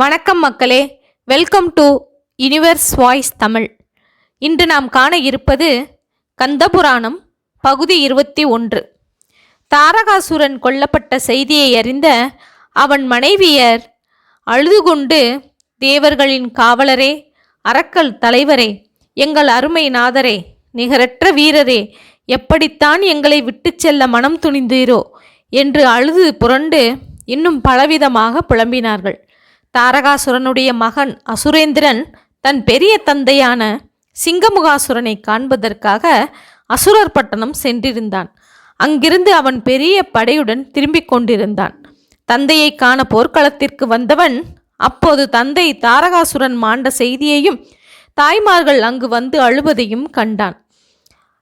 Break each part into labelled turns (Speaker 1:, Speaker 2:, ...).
Speaker 1: வணக்கம் மக்களே. Welcome to universe voice Tamil இன்று நாம் காண இருப்பது கந்தபுராணம் பகுதி இருபத்தி ஒன்று. தாரகாசுரன் கொல்லப்பட்ட செய்தியை அறிந்த அவன் மனைவியர் அழுது கொண்டு தேவர்களின் காவலரே அரக்கல் தலைவரே எங்கள் அருமை நாதரே நிகரற்ற வீரரே எப்படித்தான் எங்களை விட்டுச் செல்ல மனம் துணிந்தீரோ? என்று அழுது புரண்டு இன்னும் பலவிதமாக புலம்பினார்கள். தாரகாசுரனுடைய மகன் அசுரேந்திரன் தன் பெரிய தந்தையான சிங்கமுகாசுரனை காண்பதற்காக அசுரர் பட்டணம் சென்றிருந்தான். அங்கிருந்து அவன் பெரிய படையுடன் திரும்பிக் கொண்டிருந்தான். தந்தையை காண போர்க்களத்திற்கு வந்தவன் அப்போது தந்தை தாரகாசுரன் மாண்ட செய்தியையும் தாய்மார்கள் அங்கு வந்து அழுவதையும் கண்டான்.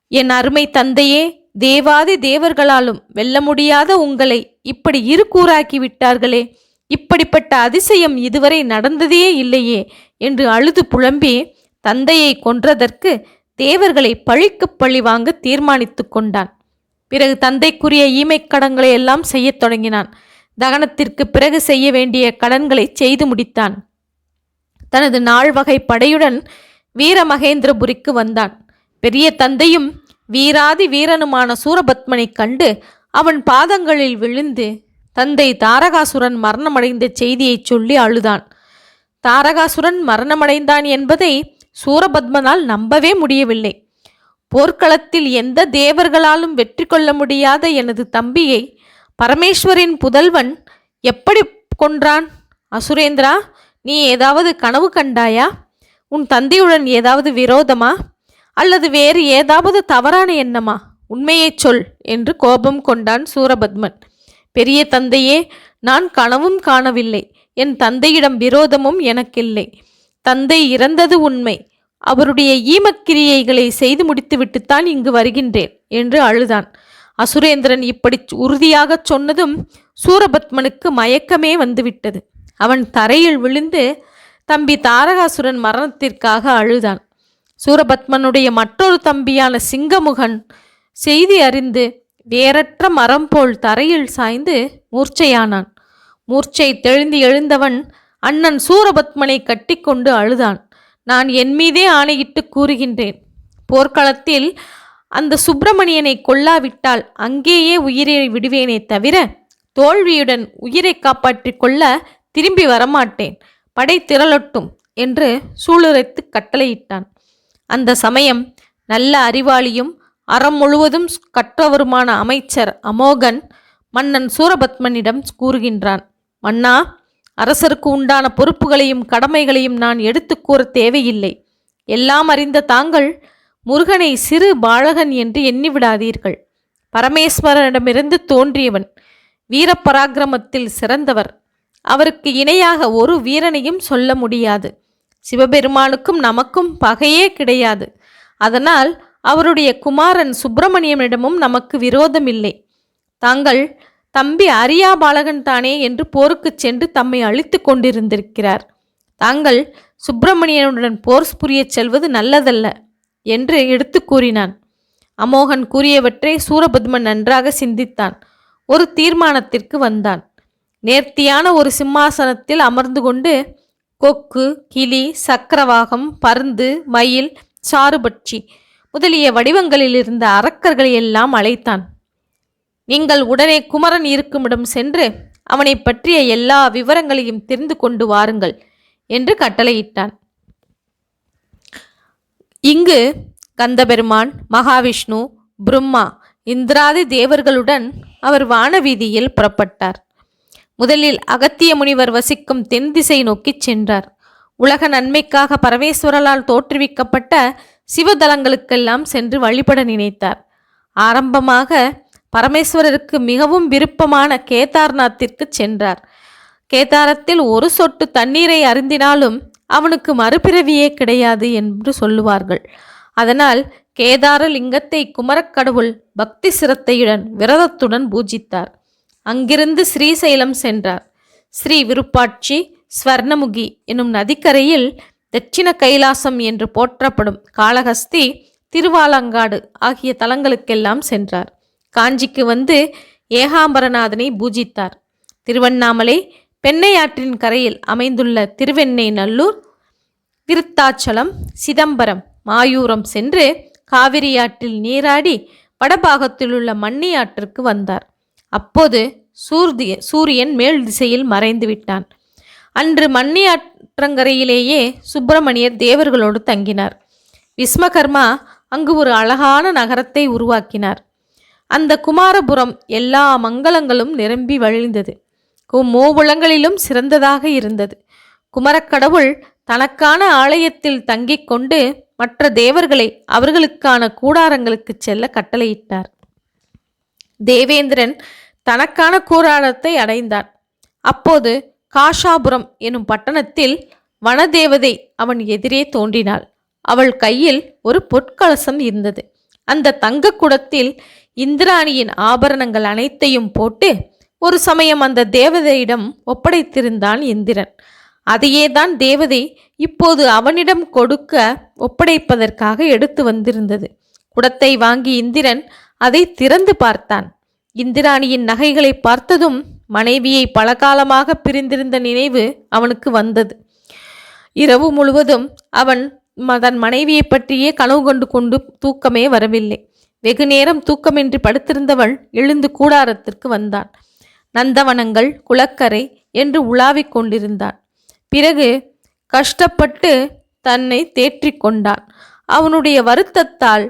Speaker 1: என் அருமை தந்தையே தேவாதி தேவர்களாலும் வெல்ல முடியாத உங்களை இப்படி இருக்கூறாக்கி விட்டார்களே. இப்படிப்பட்ட அதிசயம் இதுவரை நடந்ததே இல்லையே என்று அழுது புலம்பி தந்தையை கொன்றதற்கு தேவர்களை பழிக்கு பழி வாங்க தீர்மானித்து கொண்டான். பிறகு தந்தைக்குரிய ஈமை கடன்களை எல்லாம் செய்யத் தொடங்கினான். தகனத்திற்கு பிறகு செய்ய வேண்டிய கடன்களை செய்து முடித்தான். தனது நாள் வகை படையுடன் வீரமகேந்திரபுரிக்கு வந்தான். பெரிய தந்தையும் வீராதி வீரனுமான சூரபத்மனைக் கண்டு அவன் பாதங்களில் விழுந்து தந்தை தாரகாசுரன் மரணமடைந்த செய்தியைச் சொல்லி அழுதான். தாரகாசுரன் மரணமடைந்தான் என்பதை சூரபத்மனால் நம்பவே முடியவில்லை. போர்க்களத்தில் எந்த தேவர்களாலும் வெற்றி கொள்ள முடியாத எனது தம்பியை பரமேஸ்வரின் புதல்வன் எப்படி கொன்றான்? அசுரேந்திரா நீ ஏதாவது கனவு கண்டாயா? உன் தந்தையுடன் ஏதாவது விரோதமா? அல்லது வேறு ஏதாவது தவறான எண்ணமா? உண்மையைச் சொல் என்று கோபம் கொண்டான் சூரபத்மன். பெரிய தந்தையே நான் கனவும் காணவில்லை. என் தந்தையிடம் விரோதமும் எனக்கில்லை. தந்தை இறந்தது உண்மை. அவருடைய ஈமக்கிரியைகளை செய்து முடித்துவிட்டுத்தான் இங்கு வருகின்றேன் என்று அழுதான். அசுரேந்திரன் இப்படி உறுதியாகச் சொன்னதும் சூரபத்மனுக்கு மயக்கமே வந்துவிட்டது. அவன் தரையில் விழுந்து தம்பி தாரகாசுரன் மரணத்திற்காக அழுதான். சூரபத்மனுடைய மற்றொரு தம்பியான சிங்கமுகன் செய்தி அறிந்து வேறற்ற மரம் போல் தரையில் சாய்ந்து மூர்ச்சையானான். மூர்ச்சை தெளிந்து எழுந்தவன் அண்ணன் சூரபத்மனை கட்டிக்கொண்டு அழுதான். நான் என் மீதே ஆணையிட்டு கூறுகின்றேன். போர்க்களத்தில் அந்த சுப்பிரமணியனை கொல்லாவிட்டால் அங்கேயே உயிரை விடுவேனே தவிர தோல்வியுடன் உயிரை காப்பாற்றிக் கொள்ள திரும்பி வரமாட்டேன். படை திரளட்டும் என்று சூளுரைத்து கட்டளையிட்டான். அந்த சமயம் நல்ல அறிவாளியும் அறம் முழுவதும் கற்றவருமான அமைச்சர் அமோகன் மன்னன் சூரபத்மனிடம் கூறுகின்றான் மன்னா அரசருக்கு உண்டான பொறுப்புகளையும் கடமைகளையும் நான் எடுத்துக் கூற தேவையில்லை. எல்லாம் அறிந்த தாங்கள் முருகனை சிறு பாலகன் என்று எண்ணிவிடாதீர்கள். பரமேஸ்வரனிடமிருந்து தோன்றியவன் வீரப்பராக்கிரமத்தில் சிறந்தவர். அவருக்கு இணையாக ஒரு வீரனையும் சொல்ல முடியாது. சிவபெருமானுக்கும் நமக்கும் பகையே கிடையாது. அதனால் அவருடைய குமாரன் சுப்பிரமணியனிடமும் நமக்கு விரோதமில்லை. தாங்கள் தம்பி அரியா பாலகன் தானே என்று போருக்குச் சென்று தம்மை அழித்து கொண்டிருந்திருக்கிறார். தாங்கள் சுப்பிரமணியனுடன் போர் புரியச் செல்வது நல்லதல்ல என்று எடுத்து கூறினான். அமோகன் கூறியவற்றை சூரபத்மன் நன்றாக சிந்தித்தான். ஒரு தீர்மானத்திற்கு வந்தான். நேர்த்தியான ஒரு சிம்மாசனத்தில் அமர்ந்து கொண்டு கொக்கு கிளி சக்கரவாகம் பருந்து மயில் சாறுபட்சி முதலிய வடிவங்களில் இருந்த அரக்கர்களை எல்லாம் அழைத்தான். நீங்கள் உடனே குமரன் இருக்குமிடம் சென்று அவனை பற்றிய எல்லா விவரங்களையும் தெரிந்து கொண்டு வாருங்கள் என்று கட்டளையிட்டான். இங்கு கந்தபெருமான் மகாவிஷ்ணு பிரம்மா இந்திராதி தேவர்களுடன் அவர் வானவீதியில் புறப்பட்டார். முதலில் அகத்திய முனிவர் வசிக்கும் தென் திசை நோக்கிச் சென்றார். உலக நன்மைக்காக பரமேஸ்வரலால் தோற்றுவிக்கப்பட்ட சிவதலங்களுக்கெல்லாம் சென்று வழிபட நினைத்தார். ஆரம்பமாக பரமேஸ்வரருக்கு மிகவும் விருப்பமான கேதார்நாத்திற்கு சென்றார். கேதாரத்தில் ஒரு சொட்டு தண்ணீரை அருந்தினாலும் அவனுக்கு மறுபிறவியே கிடையாது என்று சொல்லுவார்கள். அதனால் கேதார லிங்கத்தை குமரக்கடவுள் பக்தி சிரத்தையுடன் விரதத்துடன் பூஜித்தார். அங்கிருந்து ஸ்ரீசைலம் சென்றார். ஸ்ரீ விருப்பாட்சி ஸ்வர்ணமுகி என்னும் நதிக்கரையில் தட்சிண கைலாசம் என்று போற்றப்படும் காளஹஸ்தி திருவாலங்காடு ஆகிய தலங்களுக்கெல்லாம் சென்றார். காஞ்சிக்கு வந்து ஏகாம்பரநாதனை பூஜித்தார். திருவண்ணாமலை பெண்ணையாற்றின் கரையில் அமைந்துள்ள திருவெண்ணை நல்லூர் விருத்தாச்சலம் சிதம்பரம் மாயூரம் சென்று காவிரியாற்றில் நீராடி வடபாகத்திலுள்ள மண்ணியாற்றுக்கு வந்தார். அப்போது சூர்திய சூரியன் மேல் திசையில் மறைந்து விட்டான் அன்று ஆற்றங்கரையிலேயே சுப்பிரமணியர் தேவர்களோடு தங்கினார். விஸ்மகர்மா அங்கு ஒரு அழகான நகரத்தை உருவாக்கினார். அந்த குமாரபுரம் எல்லா மங்களங்களும் நிரம்பி வழிந்தது. மூவுளங்களிலும் சிறந்ததாக இருந்தது. குமரக்கடவுள் தனக்கான ஆலயத்தில் தங்கிக் கொண்டு மற்ற தேவர்களை அவர்களுக்கான கூடாரங்களுக்கு செல்ல கட்டளையிட்டார். தேவேந்திரன் தனக்கான கூடாரத்தை அடைந்தான் அப்போது காஷாபுரம் எனும் பட்டணத்தில் வனதேவதை அவன் எதிரே தோன்றினாள். அவள் கையில் ஒரு பொற்கலசம் இருந்தது. அந்த தங்க குடத்தில் இந்திராணியின் ஆபரணங்கள் அனைத்தையும் போட்டு ஒரு சமயம் அந்த தேவதையிடம் ஒப்படைத்திருந்தான் இந்திரன். அதையே தான் தேவதை இப்போது அவனிடம் கொடுக்க ஒப்படைப்பதற்காக எடுத்து வந்திருந்தது. குடத்தை வாங்கி இந்திரன் அதை திறந்து பார்த்தான். இந்திராணியின் நகைகளை பார்த்ததும் மனைவியை பலகாலமாக பிரிந்திருந்த நினைவு அவனுக்கு வந்தது. இரவு முழுவதும் அவன் தன் மனைவியை பற்றியே கனவு கொண்டு கொண்டு தூக்கமே வரவில்லை. வெகு நேரம் தூக்கமின்றி படுத்திருந்தவள் எழுந்து கூடாரத்திற்கு வந்தான். நந்தவனங்கள் குளக்கரை என்று உலாவிக் கொண்டிருந்தான். பிறகு கஷ்டப்பட்டு தன்னை தேற்றிக் கொண்டான் அவனுடைய வருத்தத்தால்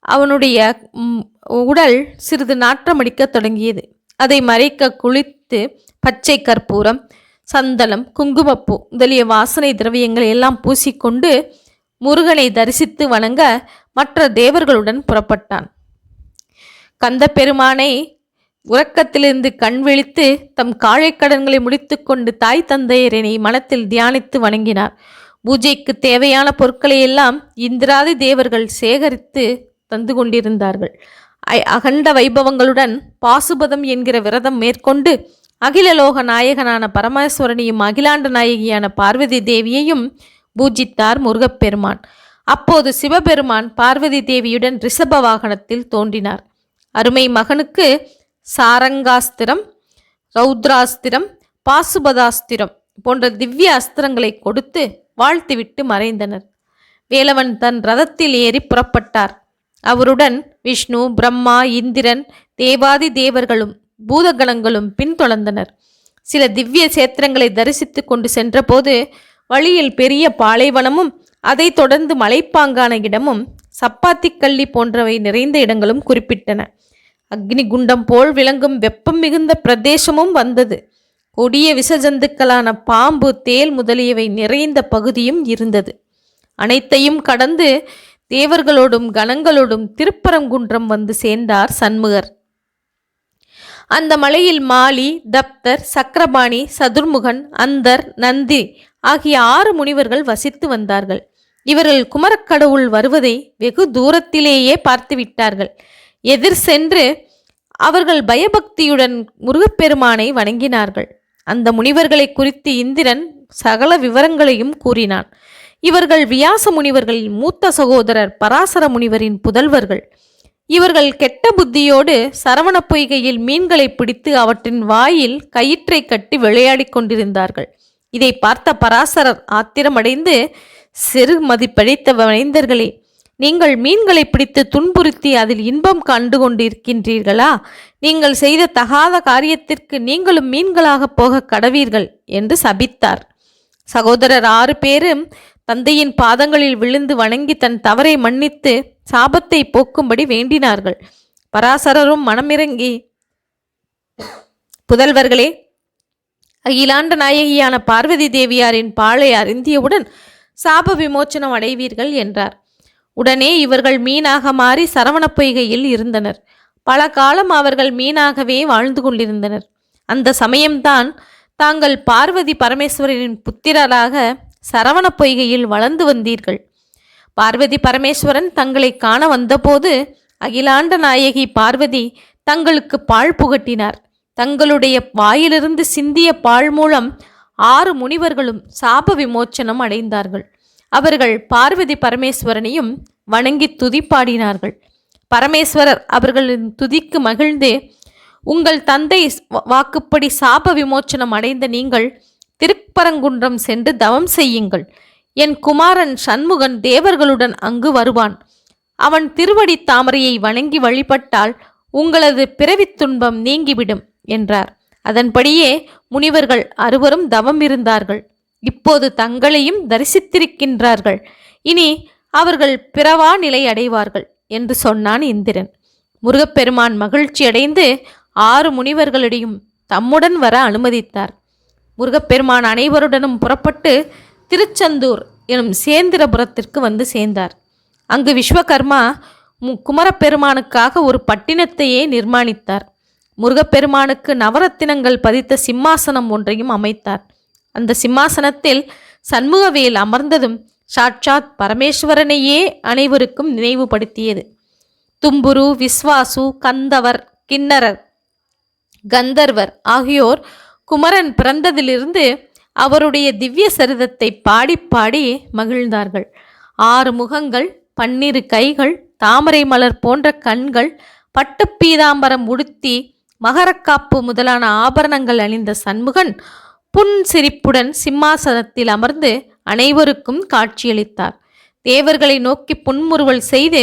Speaker 1: அவனுடைய உடல் சிறிது நாற்றமடிக்கத் தொடங்கியது. அதை மறைக்க குளித்து பச்சை கற்பூரம் சந்தனம் குங்குமப்பூ முதலிய வாசனை திரவியங்களை எல்லாம் பூசிக்கொண்டு முருகனை தரிசித்து வணங்க மற்ற தேவர்களுடன் புறப்பட்டான். கந்த பெருமானை உறக்கத்திலிருந்து கண் விழித்து தம் காழைக்கடன்களை முடித்துக்கொண்டு தாய் தந்தையரனை மனத்தில் தியானித்து வணங்கினார். பூஜைக்கு தேவையான பொருட்களை எல்லாம் இந்திராதி தேவர்கள் சேகரித்து தந்து கொண்டிருந்தார்கள். அகண்ட வைபவங்களுடன் பாசுபதம் என்கிற விரதம் மேற்கொண்டு அகிலலோக நாயகனான பரமேஸ்வரனையும் அகிலாண்ட நாயகியான பார்வதி தேவியையும் பூஜித்தார் முருகப்பெருமான். அப்போது சிவபெருமான் பார்வதி தேவியுடன் ரிஷப வாகனத்தில் தோன்றினார். அருமை மகனுக்கு சாரங்காஸ்திரம் ரௌத்ராஸ்திரம் பாசுபதாஸ்திரம் போன்ற திவ்ய அஸ்திரங்களை கொடுத்து வாழ்த்துவிட்டு மறைந்தனர். வேலவன் தன் ரதத்தில் ஏறி புறப்பட்டார். அவருடன் விஷ்ணு பிரம்மா இந்திரன் தேவாதி தேவர்களும் பூதகணங்களும் பின்தொடர்ந்தனர். சில திவ்ய சேத்திரங்களை தரிசித்து கொண்டு சென்றபோது வழியில் பெரிய பாலைவனமும் அதைத் தொடர்ந்து மலைப்பாங்கான இடமும் சப்பாத்திக்கள்ளி போன்றவை நிறைந்த இடங்களும் குறிப்பிட்டன. அக்னி குண்டம் போல் விளங்கும் வெப்பம் மிகுந்த பிரதேசமும் வந்தது. கொடிய விசஜந்துக்களான பாம்பு தேல் முதலியவை நிறைந்த பகுதியும் இருந்தது. அனைத்தையும் கடந்து தேவர்களோடும் கணங்களோடும் திருப்பரங்குன்றம் வந்து சேர்ந்தார் சண்முகர். அந்த மலையில் மாலி தப்தர் சக்கரபாணி சதுர்முகன் அந்தர் நந்தி ஆகிய ஆறு முனிவர்கள் வசித்து வந்தார்கள். இவர்கள் குமரக்கடவுள் வருவதை வெகு தூரத்திலேயே பார்த்து விட்டார்கள். எதிர் சென்று அவர்கள் பயபக்தியுடன் முருகப்பெருமானை வணங்கினார்கள். அந்த முனிவர்களை குறித்து இந்திரன் சகல விவரங்களையும் கூறினான். இவர்கள் வியாச முனிவர்களின் மூத்த சகோதரர் பராசர முனிவரின் புதல்வர்கள். இவர்கள் கெட்ட புத்தியோடு சரவண பொய்கையில் மீன்களை பிடித்து அவற்றின் வாயில் கயிற்றை கட்டி விளையாடிக் கொண்டிருந்தார்கள். இதை பார்த்த பராசரர் ஆத்திரமடைந்து சிறு மதிப்படைத்த வனைந்தர்களே நீங்கள் மீன்களை பிடித்து துன்புறுத்தி அதில் இன்பம் கண்டு கொண்டிருக்கின்றீர்களா? நீங்கள் செய்த தகாத காரியத்திற்கு நீங்களும் மீன்களாக போக கடவீர்கள் என்று சபித்தார். சகோதரர் ஆறு பேரும் தந்தையின் பாதங்களில் விழுந்து வணங்கி தன் தவறை மன்னித்து சாபத்தை போக்கும்படி வேண்டினார்கள். பராசரரும் மனமிறங்கி புதல்வர்களே அகிலாண்ட நாயகியான பார்வதி தேவியாரின் பாலை அறிந்தியவுடன் சாப விமோச்சனம் அடைவீர்கள் என்றார். உடனே இவர்கள் மீனாக மாறி சரவண பொய்கையில் இருந்தனர். பல காலம் அவர்கள் மீனாகவே வாழ்ந்து கொண்டிருந்தனர். அந்த சமயம்தான் தாங்கள் பார்வதி பரமேஸ்வரரின் புத்திரராக சரவண பொய்கையில் வளர்ந்து வந்தீர்கள். பார்வதி பரமேஸ்வரன் தங்களை காண வந்தபோது அகிலாண்ட நாயகி பார்வதி தங்களுக்கு பால் புகட்டினார். தங்களுடைய வாயிலிருந்து சிந்திய பால் மூலம் ஆறு முனிவர்களும் சாப விமோச்சனம் அடைந்தார்கள். அவர்கள் பார்வதி பரமேஸ்வரனையும் வணங்கி துதி பாடினார்கள் பரமேஸ்வரர் அவர்களின் துதிக்கு மகிழ்ந்து உங்கள் தந்தை வாக்குப்படி சாப விமோச்சனம் அடைந்த நீங்கள் திருப்பரங்குன்றம் சென்று தவம் செய்யுங்கள். என் குமாரன் சண்முகன் தேவர்களுடன் அங்கு வருவான். அவன் திருவடி தாமரையை வணங்கி வழிபட்டால் உங்களது பிறவித் துன்பம் நீங்கிவிடும் என்றார். அதன்படியே முனிவர்கள் அறுவரும் தவம் இருந்தார்கள். இப்போது தங்களையும் தரிசித்திருக்கின்றார்கள். இனி அவர்கள் பிறவா நிலை அடைவார்கள் என்று சொன்னான் இந்திரன். முருகப்பெருமான் மகிழ்ச்சியடைந்து ஆறு முனிவர்களிடையும் தம்முடன் வர அனுமதித்தார். முருகப்பெருமான் அனைவருடனும் புறப்பட்டு திருச்செந்தூர் எனும் சேந்திரபுரத்திற்கு வந்து சேர்ந்தார். அங்கு விஸ்வகர்மா மு- குமரப்பெருமானுக்காக ஒரு பட்டினத்தையே நிர்மாணித்தார். முருகப்பெருமானுக்கு நவரத்தினங்கள் பதித்த சிம்மாசனம் ஒன்றையும் அமைத்தார். அந்த சிம்மாசனத்தில் சண்முகவேல் அமர்ந்ததும் சாட்சாத் பரமேஸ்வரனையே அனைவருக்கும் நினைவுபடுத்தியது. தும்புரு விஸ்வாசு கந்தவர் கிண்ணரர் கந்தர்வர் ஆகியோர் குமரன் பிறந்ததிலிருந்து அவருடைய திவ்ய சரிதத்தை பாடி பாடி மகிழ்ந்தார்கள். ஆறு முகங்கள் பன்னிரு கைகள் தாமரை மலர் போன்ற கண்கள் பட்டு பீதாம்பரம் உடுத்தி மகரக்காப்பு முதலான ஆபரணங்கள் அணிந்த சண்முகன் புன் சிரிப்புடன் சிம்மாசனத்தில் அமர்ந்து அனைவருக்கும் காட்சியளித்தார். தேவர்களை நோக்கி புன்முறுவல் செய்து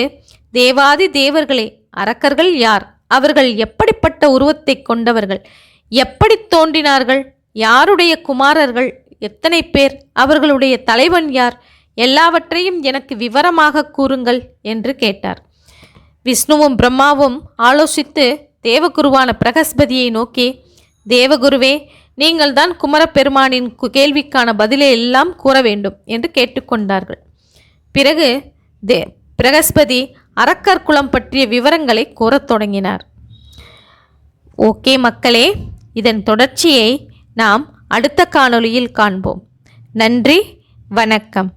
Speaker 1: தேவாதி தேவர்களே அரக்கர்கள் யார்? அவர்கள் எப்படிப்பட்ட உருவத்தை கொண்டவர்கள்? எப்படி தோன்றினார்கள்? யாருடைய குமாரர்கள்? எத்தனை பேர்? அவர்களுடைய தலைவன் யார்? எல்லாவற்றையும் எனக்கு விவரமாக கூறுங்கள் என்று கேட்டார். விஷ்ணுவும் பிரம்மாவும் ஆலோசித்து தேவகுருவான பிரகஸ்பதியை நோக்கி தேவகுருவே நீங்கள்தான் குமரப்பெருமானின் கு- கேள்விக்கான பதிலை எல்லாம் கூற வேண்டும் என்று கேட்டுக்கொண்டார்கள் பிறகு தே பிரகஸ்பதி அரக்கர் குளம் பற்றிய விவரங்களை கூறத் தொடங்கினார். ஓகே மக்களே இதன் தொடர்ச்சியை நாம் அடுத்த காணொளியில் காண்போம். நன்றி வணக்கம்.